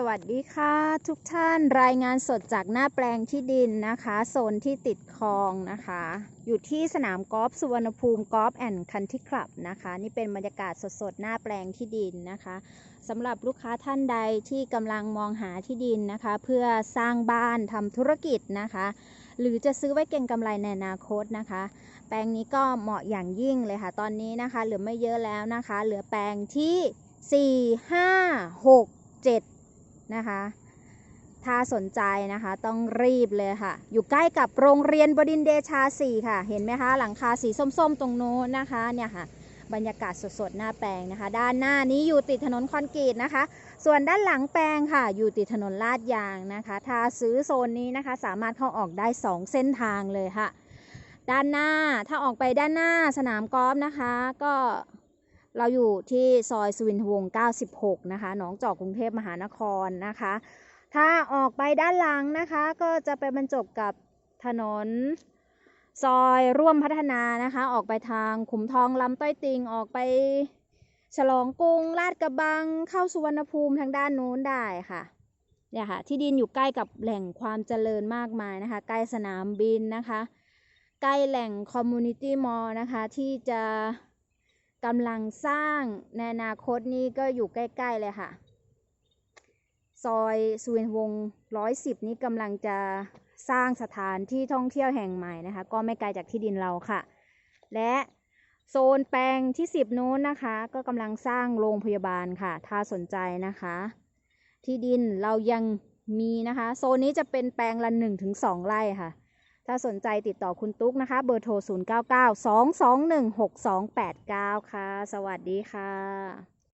สวัสดีค่ะ ทุกท่านรายงานสดจากหน้าแปลงที่ดินนะคะ โซนที่ติดคลองนะคะ อยู่ที่สนามกอล์ฟสุวรรณภูมิกอล์ฟแอนด์คันที่คลับนะคะ นี่เป็นบรรยากาศสดๆ หน้าแปลงที่ดินนะคะสำหรับลูกค้าท่านใดที่กำลังมองหาที่ดินนะคะ เพื่อสร้างบ้านทำธุรกิจนะคะ หรือจะซื้อไว้เก็งกำไรในอนาคตนะคะ แปลงนี้ก็เหมาะอย่างยิ่งเลยค่ะ ตอนนี้นะคะเหลือไม่เยอะแล้วนะคะ เหลือแปลงที่ 4 5 6 7 นะคะ ถ้าสนใจนะคะต้องรีบเลยค่ะ อยู่ใกล้กับโรงเรียนบดินเดชา 4 ค่ะ เห็นไหมคะ หลังคาสีส้มๆ ตรงโน้นนะคะเนี่ยค่ะบรรยากาศสดๆ หน้าแปลงนะคะ ด้านหน้านี้อยู่ติดถนนคอนกรีตนะคะ ส่วนด้านหลังแปลงค่ะ อยู่ติดถนนลาดยางนะคะ ถ้าซื้อโซนนี้นะคะ สามารถเข้าออกได้ 2 เส้นทางเลยค่ะ ด้านหน้าถ้าออกไปด้านหน้าสนามกอล์ฟนะคะ ก็ เราอยู่ที่ซอยสุวินทวงศ์96 นะคะ หนองจอกกรุงเทพมหานครนะคะ ถ้าออกไปด้านหลังนะคะ ก็จะไปบรรจบกับถนนซอยร่วมพัฒนานะคะ ออกไปทางขุมทองลำต้อยติงออกไป ฉลองกรุงลาดกระบังเข้าสุวรรณภูมิทางด้านนู้นได้ค่ะเนี่ยค่ะ ที่ดินอยู่ใกล้กับแหล่งความเจริญมากมายนะคะ ใกล้สนามบินนะคะ ใกล้แหล่งคอมมูนิตี้มอลล์นะคะ ที่จะ กำลังสร้างในอนาคตนี้ก็อยู่ใกล้ ๆ เลยค่ะ ซอยสุวินวงร้อยสิบนี้กำลังจะสร้างสถานที่ท่องเที่ยวแห่งใหม่นะคะ ก็ไม่ไกลจากที่ดินเราค่ะ และโซนแปลงที่สิบนู้นนะคะ ก็กำลังสร้างโรงพยาบาลค่ะ ถ้าสนใจนะคะ ที่ดินเรายังมีนะคะ โซนนี้จะเป็นแปลงละหนึ่งถึงสองไร่ค่ะ ถ้าสนใจติดต่อคุณตุ๊กนะคะ เบอร์โทร 0 9 9 2 2 1 6 2 8 9 ค่ะ สวัสดีค่ะ